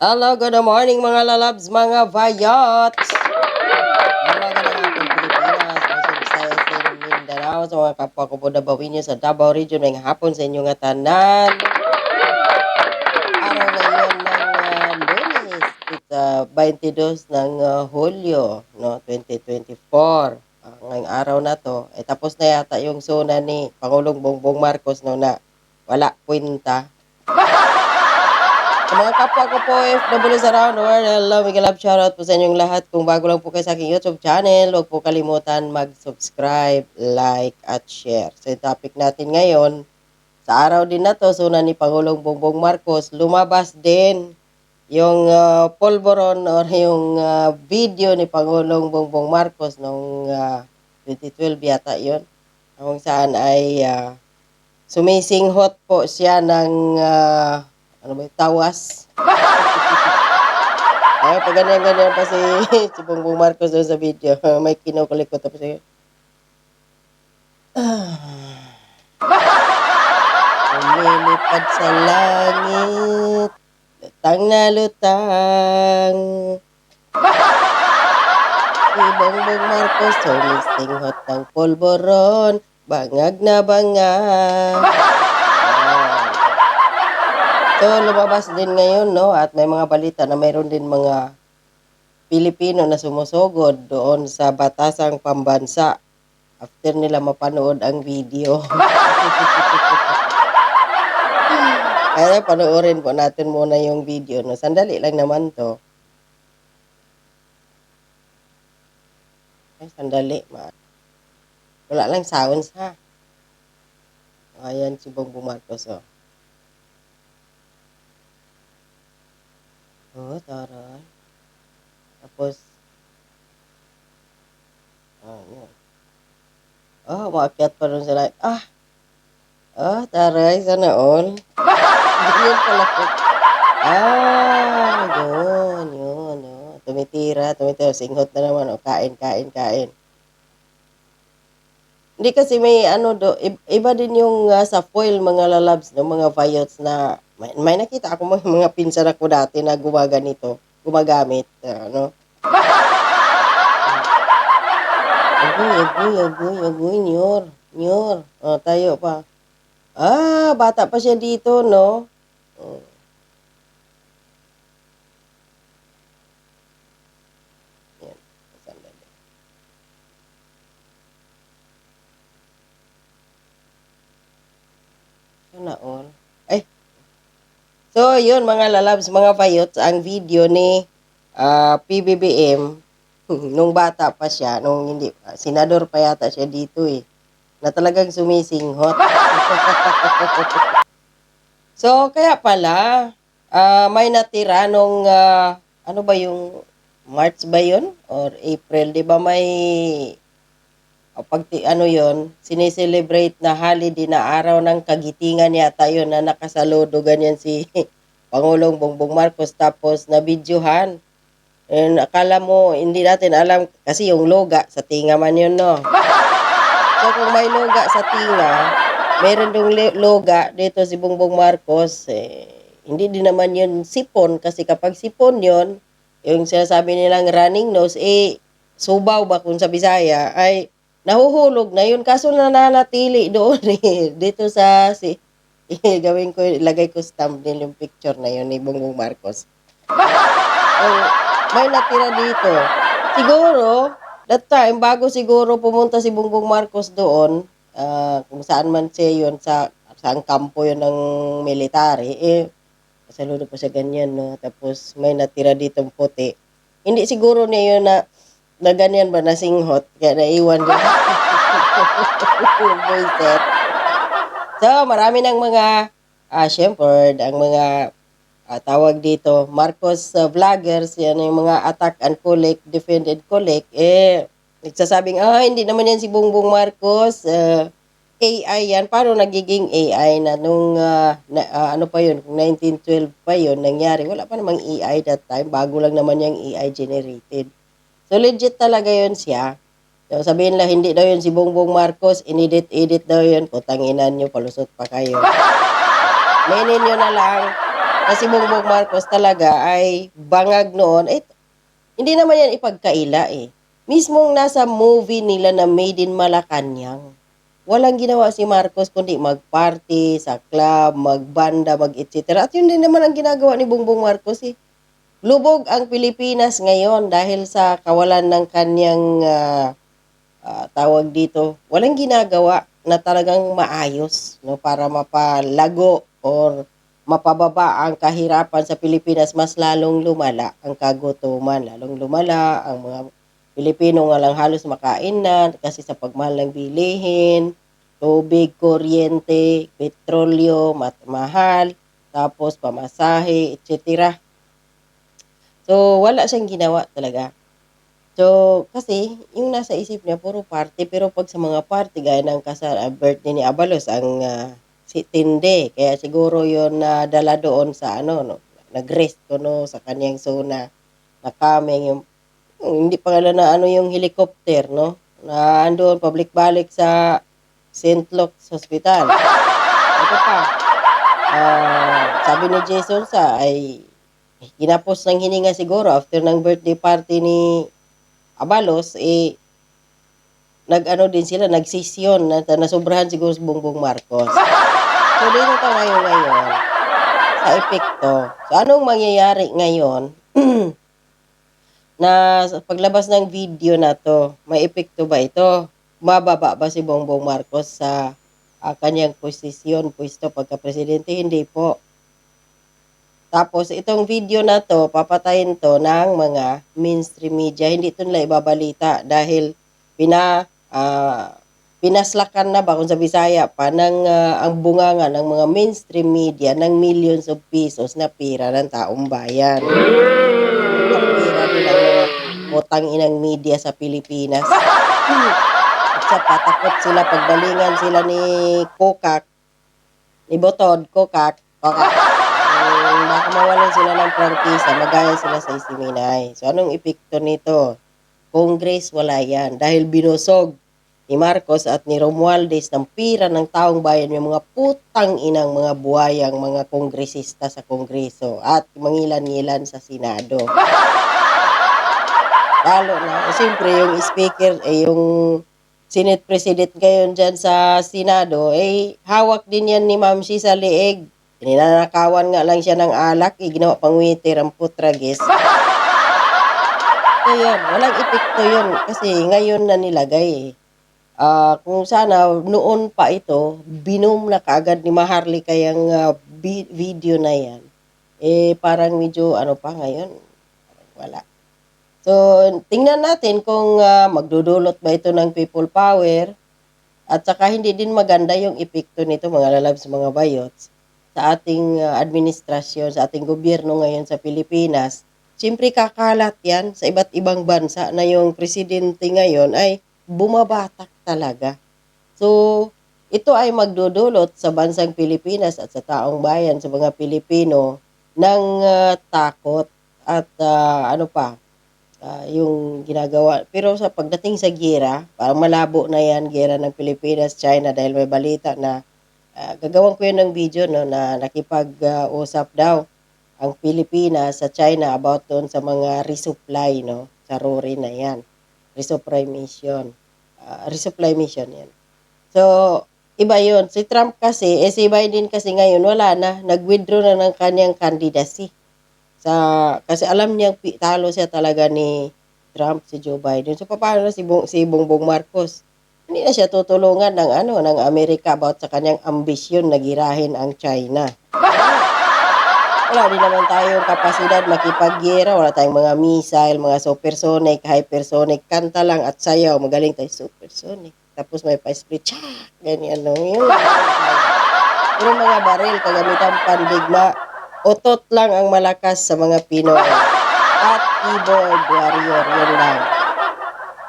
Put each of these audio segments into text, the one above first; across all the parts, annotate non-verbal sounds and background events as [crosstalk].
Hello, good morning mga lalabs, mga vayots! Magandang hapon Pilipinas, Luzon, Visayas, and Mindanao, sa mga kapwa ko po Dabawin nyo sa Davao Region, ngayong hapon sa inyong tanan. Araw ngayon ng uh, lunes, it's uh, 22 ng uh, Hulyo, no, 2024. Ah, ngayong araw na to, eh, tapos na yata yung zona ni Pangulong Bongbong Marcos no, na wala kwenta. Sa mga kapwa ko po, FWs around the world, hello, mega love shoutout po sa inyong lahat. Kung bago lang po kayo sa aking YouTube channel, huwag po kalimutan mag-subscribe, like, at share. So, yung topic natin ngayon, sa araw din na to, suna ni Pangulong Bongbong Marcos, lumabas din yung uh, polvoron or yung uh, video ni Pangulong Bongbong Marcos noong uh, 2012 yata yon kung saan ay uh, sumisinghot po siya ng uh, ano ba, tawas. [laughs] Ay, pag ganyan-ganyan pa si, [laughs] si Bongbong Marcos doon sa video, [laughs] may kinukulik ko tapos yun. Lumilipad sa langit, lutang na lutang. Si Bongbong Marcos, sumisinghot ng polboron, bangag na bangag. So, lumabas din ngayon, no? At may mga balita na mayroon din mga Pilipino na sumusugod doon sa batasang pambansa after nila mapanood ang video. [laughs] Kaya panoorin po natin muna yung video. No? Sandali lang naman to. Ay, sandali. Ma. Wala lang sounds, ha? Ayan si Bongbong Marcos, oh. Oh, taray. Tapos, ah, yun. Oh, maakyat pa rin sila. Ah! Ah, taray, sana all. Ganyan pala ko. Ah, yun, yun, yun. Tumitira, tumitira. Singhot na naman. O, kain, kain, kain. Hindi kasi may ano do, iba din yung ah, sa foil mga lalabs, no, mga vayots na may, may nakita ako mga, mga pinsan ako dati na gumaganito, gumagamit, ah, ano. Agoy, agoy, agoy, agoy, nyor, nyor. Oh, tayo pa. Ah, bata pa siya dito, no? Oh. Yan, sandali. Sana all. Ay. So, yun mga lalabs, mga vayots, ang video ni ah, PBBM [laughs] nung bata pa siya, nung hindi, senador pa yata siya dito eh, na talagang sumisinghot. [laughs] so, kaya pala, ah, may natira nung, ah, ano ba yung, March ba yun? Or April, di ba may o pag ano yon sineselebrate na holiday na araw ng kagitingan yata yon na nakasaludo ganyan si [laughs] Pangulong Bongbong Marcos tapos na videohan. And akala mo, hindi natin alam kasi yung loga sa tinga man yun, no? So kung may loga sa tinga, meron dong loga dito si Bongbong Marcos, eh, hindi din naman yun sipon kasi kapag sipon yon yung sinasabi nilang running nose, eh, subaw ba kung sa Bisaya, ay nahuhulog na yun. Kaso nananatili doon [laughs] eh, dito sa, si, [laughs] gawin ko, ilagay ko thumbnail yung picture na yun ni Bongbong Marcos. [laughs] Oh, may natira dito. Siguro, that time, bago siguro pumunta si Bongbong Marcos doon, ah, kung saan man siya yun, sa, saan kampo yun ng military, eh, saludo pa siya ganyan, no? Tapos, may natira dito puti. Hindi siguro niya yun na, na ganyan ba, nasinghot, kaya naiwan. Buisit. [laughs] So, marami ng mga, ah, syempre, ang mga ah, tawag dito, Marcos uh, vloggers, yan yung mga attack and collect, defend and collect, eh, nagsasabing, ah, hindi naman yan si Bongbong Marcos, uh, AI yan. Paano nagiging AI na nung, ah, na, ah, ano pa yun, kung 1912 pa yun, nangyari, wala pa namang AI that time, bago lang naman yung AI generated. So, legit talaga yun siya. So, sabihin lang, hindi daw yun si Bongbong Marcos, inedit-edit daw yun, putang inan nyo, palusot pa kayo. Mainin nyo na lang. na si Bongbong Marcos talaga ay bangag noon, eh, hindi naman yan ipagkaila eh. Mismong nasa movie nila na Made in Malacanang, walang ginawa si Marcos kundi mag-party sa club, magbanda, mag etc. At yun din naman ang ginagawa ni Bongbong Marcos eh. Lubog ang Pilipinas ngayon dahil sa kawalan ng kanyang ah, ah, tawag dito, walang ginagawa na talagang maayos no para mapalago or mapababa ang kahirapan sa Pilipinas mas lalong lumala ang kagutuman lalong lumala ang mga Pilipino nga lang halos makain na kasi sa pagmahal ng bilihin tubig, kuryente, petrolyo, mat- mahal, tapos pamasahe, etc. So, wala siyang ginawa talaga. So, kasi, yung nasa isip niya, puro party. Pero pag sa mga party, gaya ng kasal, ah, birthday ni Abalos, ang ah, si Tinde. Kaya siguro yon na dala doon sa ano, no, nag-rest ko no, sa kanyang zona na coming. Yung, yung hindi pa nga na ano yung helicopter, no? Na andun, public balik sa St. Luke's Hospital. Ito pa. ah, sabi ni Jason sa ay ginapos ng hininga siguro after ng birthday party ni Abalos, eh, nag-ano din sila, nagsisyon, na, nasobrahan siguro si Bongbong Marcos. So, dito ka ngayon sa epekto. So, anong mangyayari ngayon, [clears throat] na paglabas ng video na to, may epekto ba ito? Mababa ba si Bongbong Marcos sa ah, kanyang posisyon, pwesto pagka-presidente? Hindi po. Tapos itong video na to, papatayin to ng mga mainstream media. Hindi ito nila ibabalita dahil pina ah, pinaslakan na ba kung sa Bisaya pa ng ah, ang bunganga ng mga mainstream media ng millions of pesos na pira ng taong bayan. Ang pira nila utang inang media sa Pilipinas. [laughs] At sa patakot sila pagbalingan sila ni Kokak, ni Botod, Kokak, Kokak. Baka mawalan sila ng prangkisa, magaya sila sa Isiminay. So, anong epekto nito? Congress, wala yan. Dahil binusog ni Marcos at ni Romualdez ng pira ng taong bayan yung mga putang inang mga buhayang mga kongresista sa Kongreso at mangilan-ngilan sa Senado. Lalo na, siyempre yung speaker, eh, yung Senate President ngayon dyan sa Senado, eh, hawak din yan ni Ma'am Shi sa liig. Ninanakawan nga lang siya ng alak, eh, ginawa pang waiter ang putragis. So yan, walang epekto yun kasi ngayon na nilagay eh. Ah, kung sana noon pa ito, binom na kaagad ni Maharli kayang ah, bi- video na yan. Eh parang medyo ano pa ngayon, wala. So, tingnan natin kung ah, magdudulot ba ito ng people power at saka hindi din maganda yung epekto nito mga lalabs, mga bayots sa ating ah, administrasyon, sa ating gobyerno ngayon sa Pilipinas. Siyempre kakalat yan sa iba't ibang bansa na yung presidente ngayon ay bumabatak talaga. So, ito ay magdudulot sa bansang Pilipinas at sa taong bayan, sa mga Pilipino, ng ah, takot at ah, ano pa, ah, yung ginagawa. Pero sa pagdating sa gira, parang malabo na yan, gira ng Pilipinas, China, dahil may balita na ah, gagawin ko yun ng video no, na nakipag-usap daw ang Pilipinas sa China about doon sa mga resupply, no? Sa Rory na yan. Resupply mission. Ah, resupply mission yan. So, iba yun. Si Trump kasi, eh si Biden kasi ngayon, wala na. Nag-withdraw na ng kanyang candidacy. Sa, kasi alam niyang talo siya talaga ni Trump, si Joe Biden. So, paano na si, Bong, si Bongbong Marcos? Hindi na siya tutulungan ng ano ng Amerika about sa kanyang ambisyon na girahin ang China. Wala din naman tayong kapasidad makipaggera. Wala tayong mga missile, mga supersonic, hypersonic. Kanta lang at sayaw. Magaling tayo supersonic. Tapos may pa-split. Tsak! Ganyan no. Yun lang. Pero mga baril, kagamitan pandigma. Otot lang ang malakas sa mga Pinoy. At keyboard warrior. Yun lang.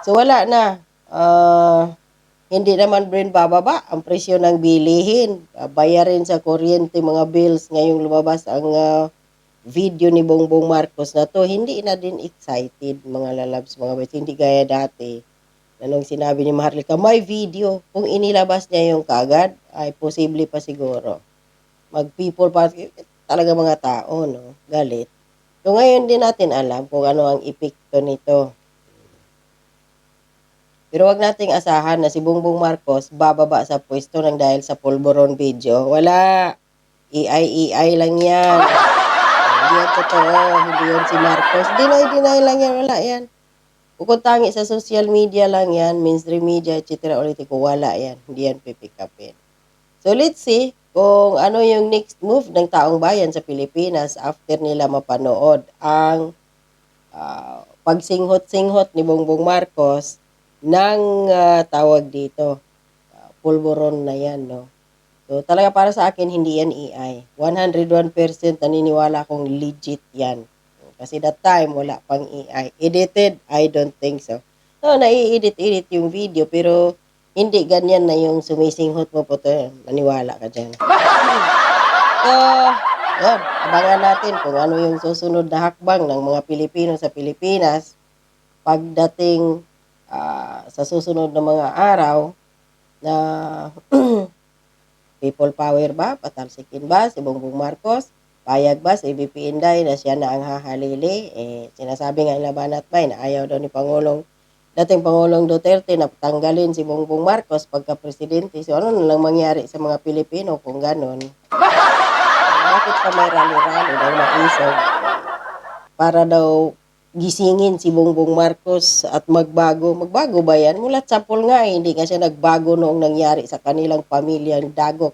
So wala na. Ah... hindi naman rin bababa ang presyo ng bilihin. Ah, Bayarin sa kuryente, mga bills. Ngayong lumabas ang ah, video ni Bongbong Marcos na to, hindi na din excited mga lalabs, mga boys. Hindi gaya dati. Na nung sinabi ni Maharlika, may video. Kung inilabas niya yung kagad, ay posible pa siguro. Mag people pa, talaga mga tao, no? Galit. So ngayon din natin alam kung ano ang epekto nito. Pero wag nating asahan na si Bongbong Marcos bababa sa pwesto ng dahil sa pulburon video. Wala. AI-AI lang yan. [laughs] Hindi yan totoo. Hindi yan si Marcos. Deny-deny lang yan. Wala yan. Kung tangi sa social media lang yan, mainstream media, etc. ulit ko, wala yan. Hindi yan pipick upin. So let's see kung ano yung next move ng taong bayan sa Pilipinas after nila mapanood ang ah, pagsinghot-singhot ni Bongbong Marcos ng ah, tawag dito. Ah, pulburon na yan, no? So talaga para sa akin, hindi yan AI. 101% naniniwala kong legit yan. Kasi that time, wala pang AI. Edited? I don't think so. So, nai-edit-edit yung video, pero hindi ganyan na yung sumisinghot mo po to. Maniwala ka dyan. [laughs] So, yan. Abangan natin kung ano yung susunod na hakbang ng mga Pilipino sa Pilipinas pagdating ah, sa susunod na mga araw na [clears throat] people power ba? Patalsikin ba si Bongbong Marcos? Payag ba si BP Inday na siya na ang hahalili? Eh, sinasabi nga laban at bay na ayaw daw ni Pangulong dating Pangulong Duterte na tanggalin si Bongbong Marcos pagka-presidente. So ano na lang mangyari sa mga Pilipino kung ganon? Bakit pa may rally-rally daw naisog? Para daw gisingin si Bongbong Marcos at magbago. Magbago ba yan? Mula sapol nga eh, hindi siya nagbago noong nangyari sa kanilang pamilyang dagok.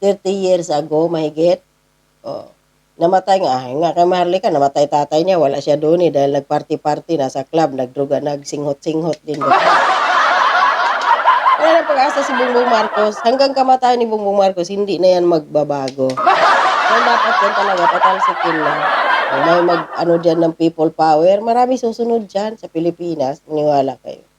30 years ago, mahigit. Oh, namatay nga. Nga kay Marley namatay tatay niya. Wala siya doon eh dahil nagparty-party nasa club, nagdruga, nagsinghot-singhot din. Wala na pag-asa si Bongbong Marcos. Hanggang kamatayan ni Bongbong Marcos, hindi na yan magbabago. Kaya dapat yan talaga, patalsikin na. May mag, ano dyan ng people power, marami susunod dyan sa Pilipinas. Maniwala kayo.